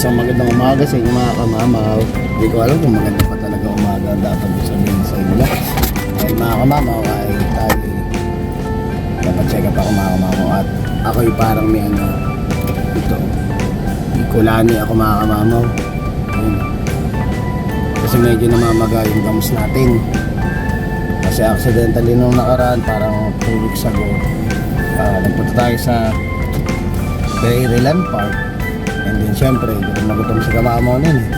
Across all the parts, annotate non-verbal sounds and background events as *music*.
Isang magandang umaga sa inyo mga kamamaw. Hindi ko alam kung maganda pa talaga umaga dapat ko sabihin sa inyo. Ay mga kamamaw ay tayo dapat check up ako mga kamamaw at ako yung parang may ano ito ikulani ako mga kamamaw. Ayun. Kasi medyo namamaga yung gums natin. Kasi accidentally nung nakaraan parang 2 weeks ago ah, nagpunta tayo sa Dairyland Park and then syempre gutom na gutom si kamamaw nun eh.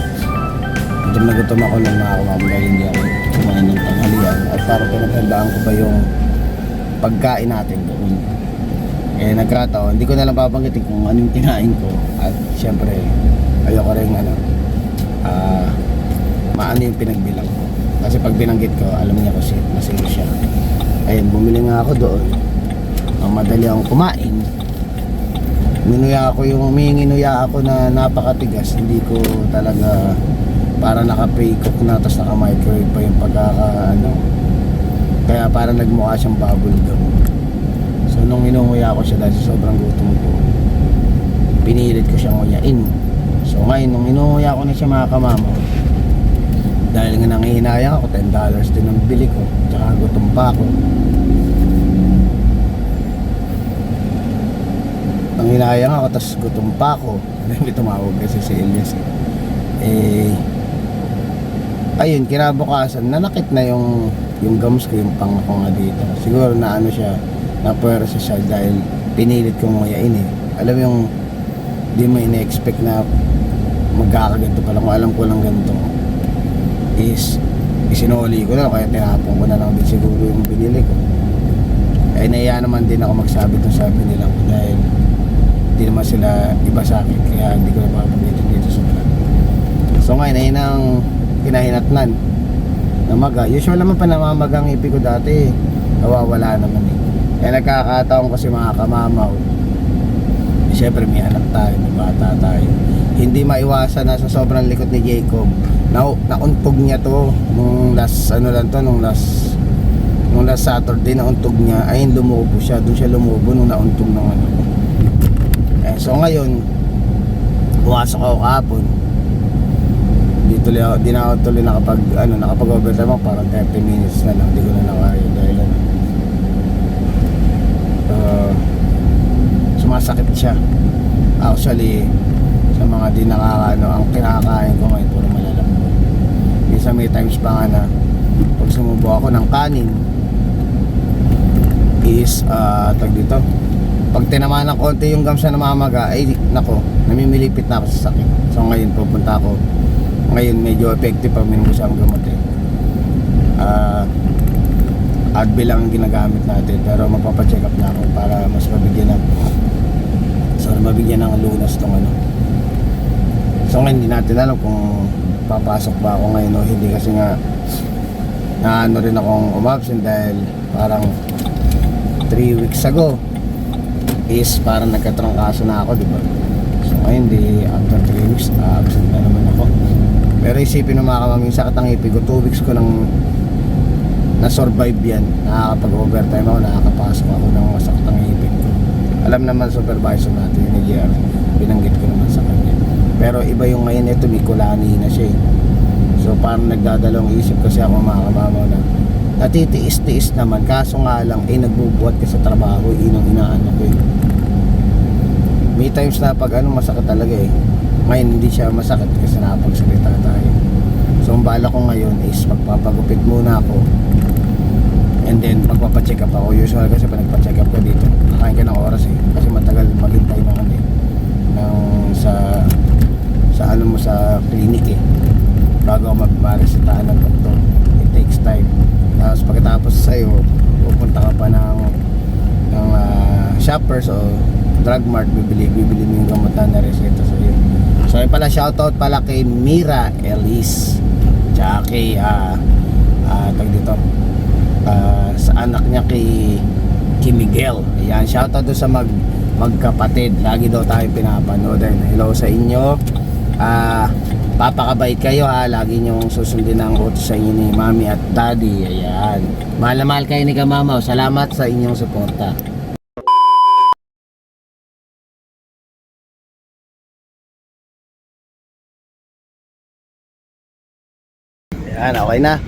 gutom na ako ng mga kamamaw dahil hindi ako kumain ng tanghalian. At parang pinaghandaan ko pa yung pagkain natin doon. Eh nagkataon hindi ko na lang babanggitin kung anong kinain ko. At syempre ayoko rin ano ah maano yung pinagbilang ko. Kasi pag binanggit ko alam niya kasi masaya siya. Ayun bumili nga ako doon. Madali akong kumain Minuya ako yung huminginuya ako na napakatigas. Hindi ko talaga para naka-pre-cook na tapos naka-microwave pa yung pagkaka ano. Kaya parang nagmukha siyang bubble gum. So nung inunguya ko siya dahil sobrang gutom ko pinilit ko siyang nguyain so ngayon nung inunguya ko na siya mga kamama dahil nga nangihinayang ako 10 dollars din ang bili ko tsaka gutom pa ako ang hinayang ako tapos gutom pa ako. *laughs* May tumawag kasi si Elias eh. eh ayun kinabukasan nanakit na yung yung gums ko yung pang ko nga dito. Siguro na ano siya na puwersa siya dahil pinilit kong nguyain eh. Alam yung di mo ina-expect na magkakaganto pala kung alam ko lang ganito. Is isinuli ko na kaya tinapon ko na lang din siguro yung binili ko. Ay naiya naman din ako magsabi ng sabi nila ko dahil hindi naman sila iba sa akin kaya hindi ko na papagitin dito sa vlog. So ngayon ayun ang pinahinatnan namaga usual naman pa namamagang ipi ko dati nawawala naman eh. Kaya nagkakataon kasi mga kamamaw eh, syempre may anak tayo may bata tayo. Hindi maiwasan na sa sobrang likot ni Jacob na nauntog niya to nung last ano lang to nung last nung last Saturday nauntog niya. Ayun lumubo siya. Doon siya lumubo nung nauntog ng ano eh, so ngayon bumasok ako kahapon. Di tuloy ako, di ako tuloy nakapag ano nakapag overtime ako parang 30 minutes na lang hindi ko na nakaya dahil ano. Uh, sumasakit siya. Actually sa mga di nakakaano ang kinakain ko ngayon puro malalambot minsan may times pa nga na pag sumubo ako ng kanin is uh, tag dito pag tinamaan ng konti yung gums na namamaga ay nako namimilipit na ako sa sakit. So ngayon pupunta ako. Ngayon medyo effective pag minum ko siyang gamot eh uh, Advil lang ang ginagamit natin pero mapapacheck up na ako para mas mabigyan ng so mabigyan ng lunas tong ano. So ngayon hindi natin alam kung papasok ba ako ngayon o hindi kasi nga na ano rin akong umabsent dahil parang 3 weeks ago is parang nagkatrangkaso na ako, di ba? So ngayon, di after 3 weeks, uh, absent na naman ako. Pero isipin ng mga kamaming sakit ko, 2 weeks ko nang na-survive yan. Nakakapag-overtime ako, nakakapasok ako ng masakit ang ko. Alam naman supervisor natin ni JR, binanggit ko naman sa kanya. Pero iba yung ngayon ito, may kulani na siya eh. So parang nagdadalawang isip kasi ako mga kamamaw na natitiis-tiis naman. Kaso nga lang eh nagbubuhat ka sa trabaho inang inaano ko eh. May times na pag ano masakit talaga eh. Ngayon hindi siya masakit kasi nakapagsalita tayo. So ang bala ko ngayon is magpapagupit muna ako. And then magpapacheck up ako. Usual kasi pag nagpacheck up ko dito kakain ka ng oras eh. Kasi matagal maghintay ng ano eh ng sa sa ano mo sa clinic eh. Bago ako magmaresitahan ng doktor it takes time tapos pagkatapos sa'yo pupunta ka pa ng ng uh, shoppers o drug mart bibili bibili mo yung gamot na reseta sa iyo so yun pala shoutout pala kay Mira Elise. Tsaka kay uh, uh, tag dito uh, sa anak niya kay kay Miguel. Ayan shoutout doon sa mag magkapatid. Lagi daw tayo pinapanood. Hello sa inyo. Ah papakabait kayo ha. Lagi nyong susundin ang utos sa inyo ni mami at daddy. Ayan. Mahal na mahal kayo ni kamamaw salamat sa inyong suporta Yan, okay na.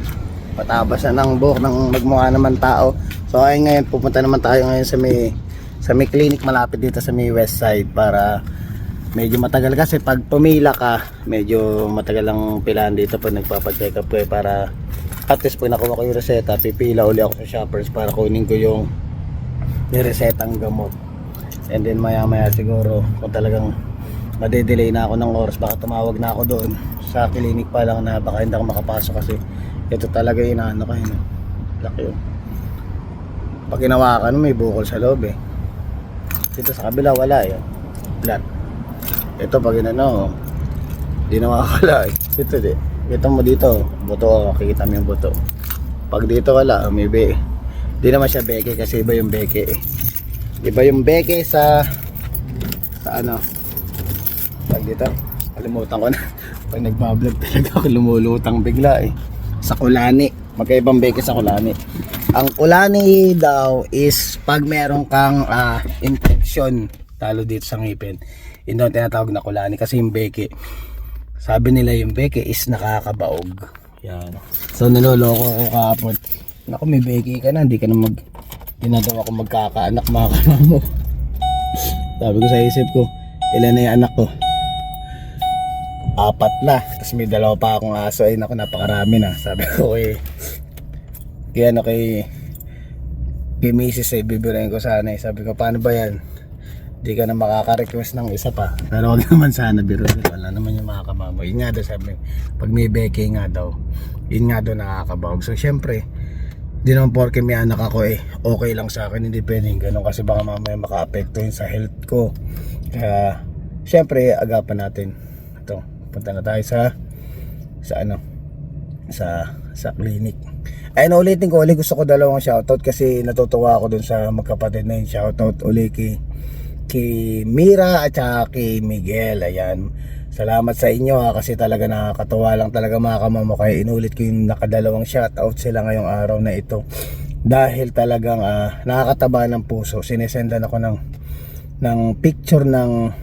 Patabas na ng buhok ng magmukha naman tao. So ay ngayon pupunta naman tayo ngayon sa may sa may clinic malapit dito sa may west side para medyo matagal kasi pag pumila ka medyo matagal ang pilahan dito pag nagpapa-check up ko eh, para at least pag nakuha ko yung reseta pipila uli ako sa shoppers para kunin ko yung niresetang gamot and then maya maya siguro kung talagang madedelay na ako ng oras baka tumawag na ako doon. Sa clinic pa lang na baka hindi ako makapasok kasi ito talaga yung ano kayo no? laki yun pag hinawakan mo may bukol sa loob eh. Dito sa kabila wala eh. Flat. Ito pag inano di nawawala eh. Ito di. Kita mo dito buto makikita mo yung buto. Pag dito wala may be. Di naman siya beke kasi iba yung beke eh iba yung beke sa sa ano. Pag dito. Kalimutan ko na. *laughs* Pag nagbablog talaga ako lumulutang bigla eh. Sa kulani. Magkaibang beke sa kulani. Ang kulani daw is pag meron kang ah, infection talo dito sa ngipin. Yun daw tinatawag na kulani kasi yung beke sabi nila yung beke is nakakabaog. Yan. So niloloko ko kahapon. Naku may beke ka na hindi ka na mag hindi na daw ako magkakaanak mga kanamo. Sabi ko sa isip ko ilan na yung anak ko? Apat na. Tapos may dalawa pa akong aso. Ay naku napakarami na. Sabi ko eh kaya ano kay kay Mrs. ay bibirain ko sana eh. sabi ko paano ba yan? Di ka na makaka-request ng isa pa. Pero wag *laughs* naman sana biro wala naman yung makakamamo yun nga daw sabi pag may beke nga daw yun nga daw nakakabawag. So syempre di naman porke may anak ako eh. Okay lang sa akin hindi pwedeng ganun. Kasi baka mamaya maka-apekto yun sa health ko. Kaya syempre agapan natin. Ito punta na tayo sa sa ano sa sa clinic. Ay ulitin ko ulit. Gusto ko dalawang shoutout kasi natutuwa ako dun sa magkapatid na yun. Shoutout uli kay kay Mira at saka kay Miguel. Ayan salamat sa inyo ha kasi talaga nakakatuwa lang talaga mga kamamo. Kaya inulit ko yung nakadalawang shoutout sila ngayong araw na ito. Dahil talagang ah, nakakataba ng puso. Sinesendan ako ng ng picture ng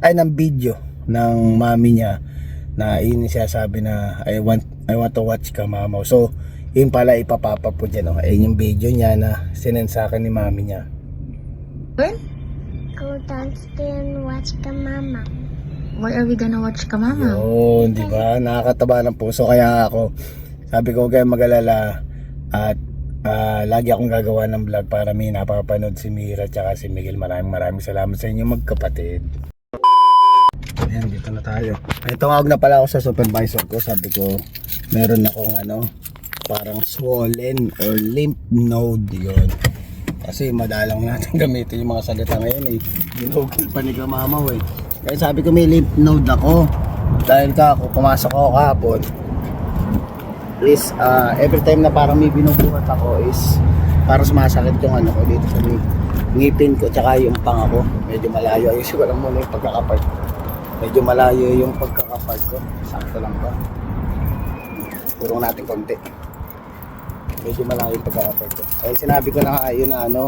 ay ng video ng mami niya na yun siya sabi na I want I want to watch ka mama so yun pala ipapapa po dyan oh. ayun yung video niya na sinend sa akin ni mami niya. Go downstairs and watch the mama. Why are we gonna watch ka, Mama? yun di ba nakakataba ng puso kaya ako sabi ko kayong mag-alala at ah, lagi akong gagawa ng vlog para may napapanood si Mira at si Miguel maraming maraming salamat sa inyo magkapatid Ayan, dito na tayo. Ay, tumawag na pala ako sa supervisor ko. Sabi ko, meron akong ano, parang swollen or lymph node yun. Kasi madalang natin *laughs* gamitin yung mga salita ngayon eh. Ginugol pa ni Kamamaw eh. Kaya sabi ko may lymph node ako. Dahil ka ako, pumasok ako kahapon. Is, ah, every time na parang may binubuhat ako is parang sumasakit yung ano ko dito sa may ngipin ko tsaka yung pang ako. Medyo malayo. Ayusin ko lang muna yung pagkakapart. Medyo malayo yung pagkakapart ko. Sakto lang ba? Purong natin konti. Medyo malayo yung pagkakapart ko. Eh sinabi ko na nga na ano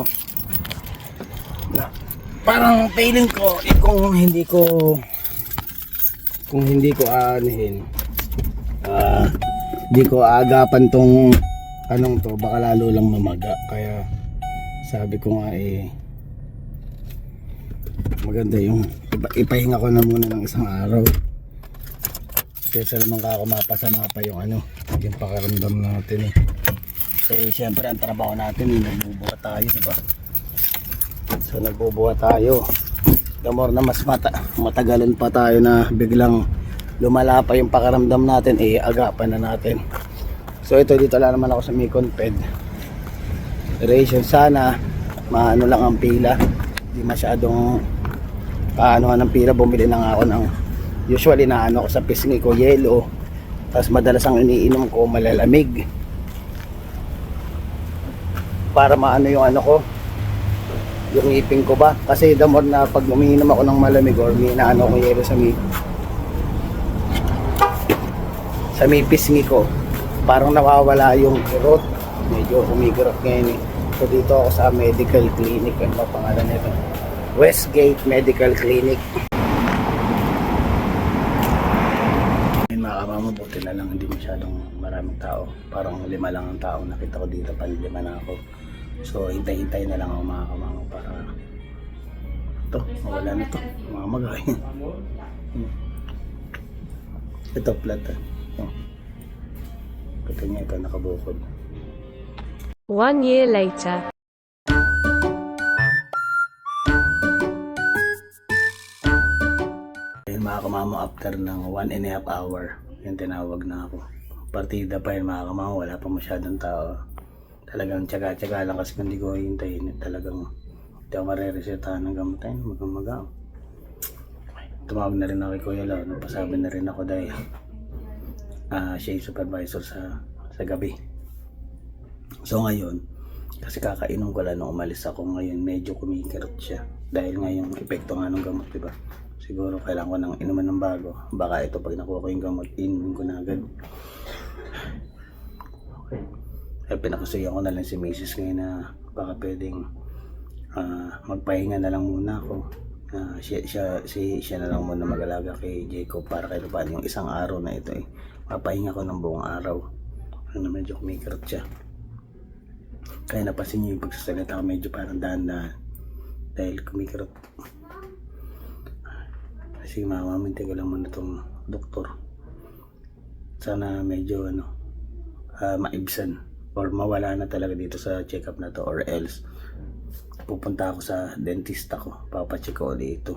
na parang feeling ko eh, kung hindi ko kung hindi ko aanihin ah hindi ko agapan tong anong to baka lalo lang mamaga. Kaya sabi ko nga eh maganda yung ipa- ipahinga ko na muna ng isang araw. Kaysa naman kako pa yung ano yung pakaramdam natin eh. Kasi syempre ang trabaho natin eh nagbubuhat tayo di ba so nagbubuhat tayo. The more na mas mata matagalan pa tayo na biglang lumala pa yung pakaramdam natin eh agapan na natin. So ito dito lang naman ako sa Mekon Ped. Ration sana maano lang ang pila. Di masyadong kaanohan ng pila bumili na nga ako ng usually na ano ko sa pisngi ko yelo. Tapos madalas ang iniinom ko malalamig. Para maano yung ano ko yung ngipin ko ba? Kasi the more na pag umiinom ako ng malamig or may naano ko yelo sa may sa may pisngi ko parang nawawala yung kirot medyo umigirot ngayon eh. So dito ako sa medical clinic. Ano pangalan nito? Westgate Medical Clinic. Ayun mga kama mabuti na lang. Hindi masyadong maraming tao. Parang lima lang ang tao nakita ko dito, panlima na ako. So hintay-hintay na lang ako mga kamama para ito, mawala na to. Mga magay. *laughs* ito, plat. Oh. Kita niya ito, nakabukod. One year later. Ayun mga kamamo after ng one and a half hour yung tinawag na ako partida pa yun mga kamamo wala pa masyadong tao talagang tsaga-tsaga lang kasi kung hindi ko hintayin talagang hindi ako mariresetahan ng gamot. Ayun magamaga tumawag na rin ako kay Kuya Lau napasabi na rin ako dahil ah siya yung supervisor sa sa gabi. So ngayon kasi kakainom ko lang nung umalis ako ngayon medyo kumikirot siya. Dahil nga yung epekto nga ng gamot diba siguro kailangan ko nang inuman ng bago. Baka ito pag nakuha ko yung gamot inumin ko na agad. okay. Kaya pinakusuyan ko na lang si Mrs. ngayon na baka pwedeng ah, magpahinga na lang muna ako. Ah, siya, siya, si, siya na lang muna mag-alaga kay Jacob para kahit paano yung isang araw na ito eh mapahinga ko ng buong araw. Ano medyo kumikirot siya. Kaya napansin niyo yung pagsasalita ko medyo parang dahan-dahan. Dahil kumikirot kasi mamaminti ko lang muna itong doktor. Sana medyo ano ah, maibsan or mawala na talaga dito sa check-up na to or else pupunta ako sa dentista ko. Papacheck ko dito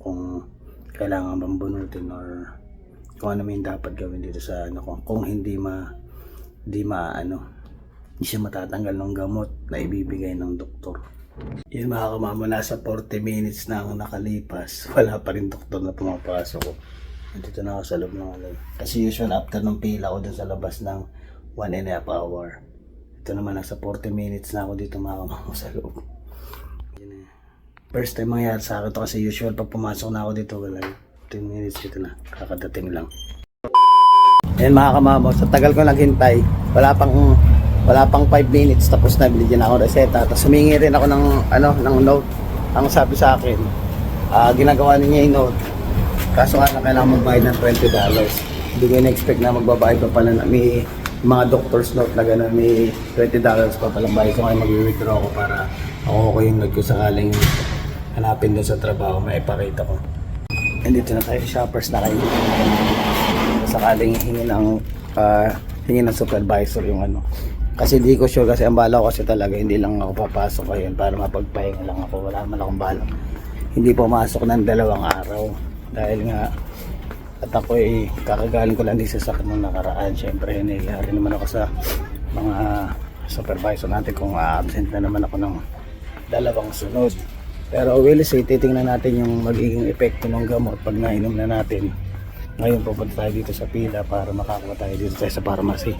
kung kailangan bang bunutin or kung ano may dapat gawin dito sa ano kung, kung hindi ma hindi ma ano hindi siya matatanggal ng gamot na ibibigay ng doktor. Yun mga kamama nasa 40 minutes na ako nakalipas. *laughs* Wala pa rin doktor na pumapasok. Ko dito na ako sa loob ng ano. Kasi usual after ng pila ko dun sa labas ng 1 and a half hour ito naman nasa 40 minutes na ako dito mga kamama sa loob eh. First time mangyari sa akin to kasi usual pag pumasok na ako dito wala 10 minutes dito na kakadating lang Ayan mga kamamo, sa tagal ko naghintay, wala pang wala pang 5 minutes tapos na binigyan ako reseta. Tapos humingi rin ako ng ano ng note. Ang sabi sa akin, ah, ginagawa niya yung note. Kaso nga lang kailangan magbayad ng 20 dollars. Hindi ko na-expect na magbabayad pa pala na may mga doctor's note na gano'n, may 20 dollars pa palang bayad. So ngayon mag-withdraw ako para ako ko yung note ko sakaling hanapin doon sa trabaho, may ipakita ko. And dito na tayo, shoppers na kayo. Sakaling hingi ng ah, hingi ng supervisor yung ano. Kasi di ko sure kasi ang bala ko kasi talaga hindi lang ako papasok ngayon para mapagpahinga lang ako. Wala man akong balak hindi pumasok ng dalawang araw. Dahil nga at ako eh kakagaling ko lang din sa sakit nung nakaraan. Syempre nangyayari naman ako sa mga supervisor natin kung absent na naman ako ng dalawang sunod. Pero will say titingnan natin yung magiging epekto ng gamot pag nainom na natin. Ngayon pupunta tayo dito sa pila para makakuha tayo dito sa pharmacy.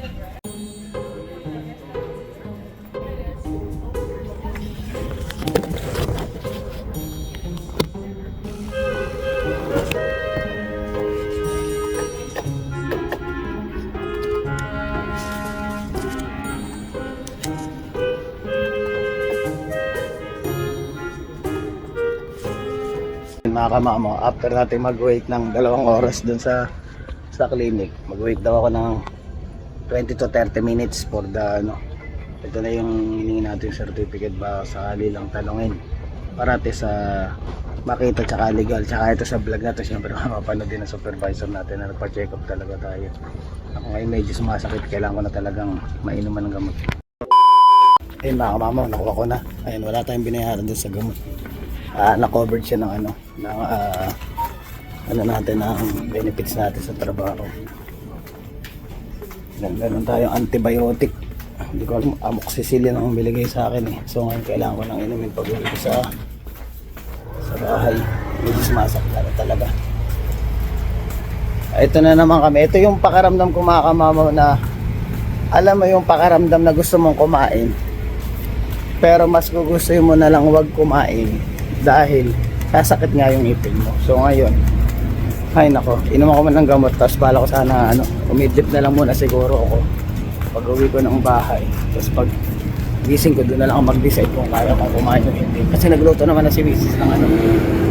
Mga kamamo, after natin mag-wait ng dalawang oras dun sa sa clinic, mag-wait daw ako ng 20 to 30 minutes for the ano, ito na yung hiningi natin certificate ba sakali lang talungin para ate sa makita tsaka legal tsaka ito sa vlog na to syempre *laughs* mapapanood din ng supervisor natin na nagpa-check up talaga tayo. Ako ngayon medyo sumasakit kailangan ko na talagang mainuman ng gamot. Ayun mga kamamo nakuha ko na. Ayun wala tayong binayaran dun sa gamot ah na-covered siya ng ano ng ah, ano natin ng benefits natin sa trabaho. Gan- ganun tayong antibiotic. Hindi ko alam amoxicillin ang biligay sa akin eh. So ngayon kailangan ko nang inumin pag uwi ko sa sa bahay. Medyo sumasakit na talaga. Ito na naman kami. Ito yung pakaramdam ko mga kamamaw na alam mo yung pakaramdam na gusto mong kumain. Pero mas gugustuhin mo na lang wag kumain dahil sasakit nga yung ipin mo. So ngayon, ay nako, inom ako man ng gamot tapos bala ko sana ano, umidlip na lang muna siguro ako pag uwi ko ng bahay. Tapos pag gising ko doon na lang ako mag-decide kung kaya kong kumain o hindi. Kasi nagluto naman na si Mrs. ng ano,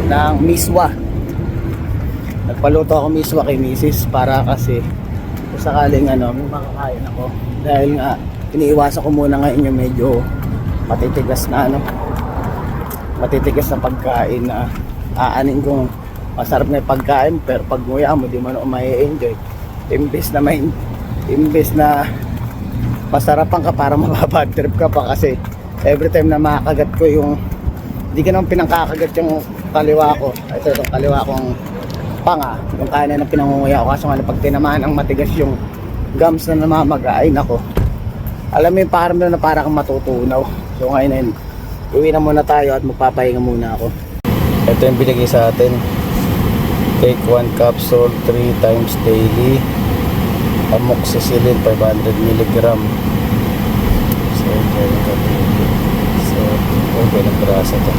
ng miswa. Nagpaluto ako miswa kay Mrs. para kasi kung sakaling ano, may makakain ako. Dahil nga, iniiwasan ko muna ngayon yung medyo matitigas na ano, matitigas na pagkain na aanin kong masarap na pagkain pero pag nguya mo di mo na may-enjoy imbes na may imbes na masarapan ka para *laughs* mababad trip ka pa kasi every time na makakagat ko yung hindi ka naman pinangkakagat yung kaliwa ko. Ito itong kaliwa kong panga yung kanan na pinangunguya ko. Kaso nga pag tinamaan ang matigas yung gums na namamaga ay nako. Alam mo yung parang na para kang matutunaw. So ngayon uwi na muna tayo at magpapahinga muna ako. Ito yung binigay sa atin. Take 1 capsule 3 times daily. Amoxicillin 500 mg so so okay ng grasa to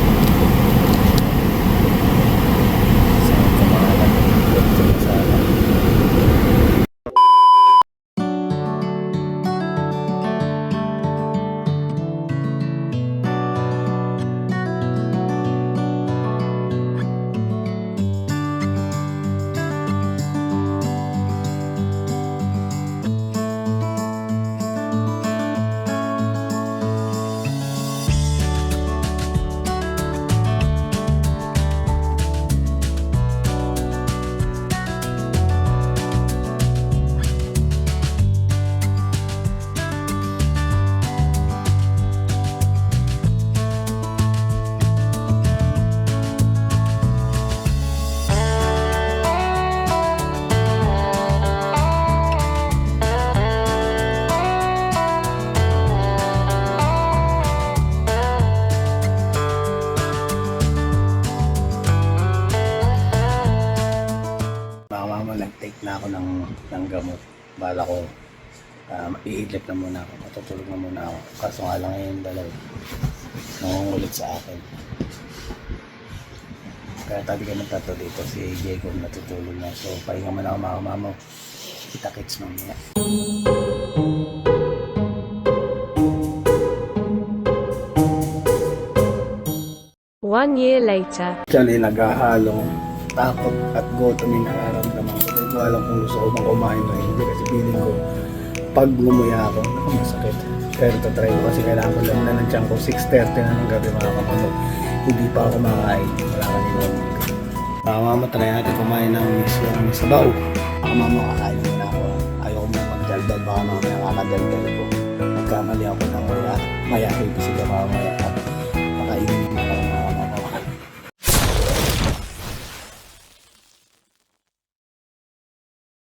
na ako ng, ng gamot. Bala ko, um, iidlip na muna ako. Matutulog na muna ako. Kaso nga lang yung dalaw. Nangungulit sa akin. Kaya tabi ka nagtato dito. Si Jacob natutulog na. So, pahinga man ako mga mama. Kita-kits mamaya. One year later. Actually, naghahalong takot at gutom yung nararamdaman ko. Hindi ko alam kung gusto ko bang kumain hindi kasi feeling ko pag lumuya ako, masakit. Pero tatry ko kasi kailangan ko lang na ng tiyan ko 6.30 na ng gabi mga kapamag. Hindi pa ako makain. Wala ka nila. Baka mama, try natin kumain ng mix yung sabaw. Baka mama, kakain ako. Ayaw mo magdaldal. Baka mamaya kakadaldal ko. Nagkamali ako ng maya. Maya, ibig sila mamaya.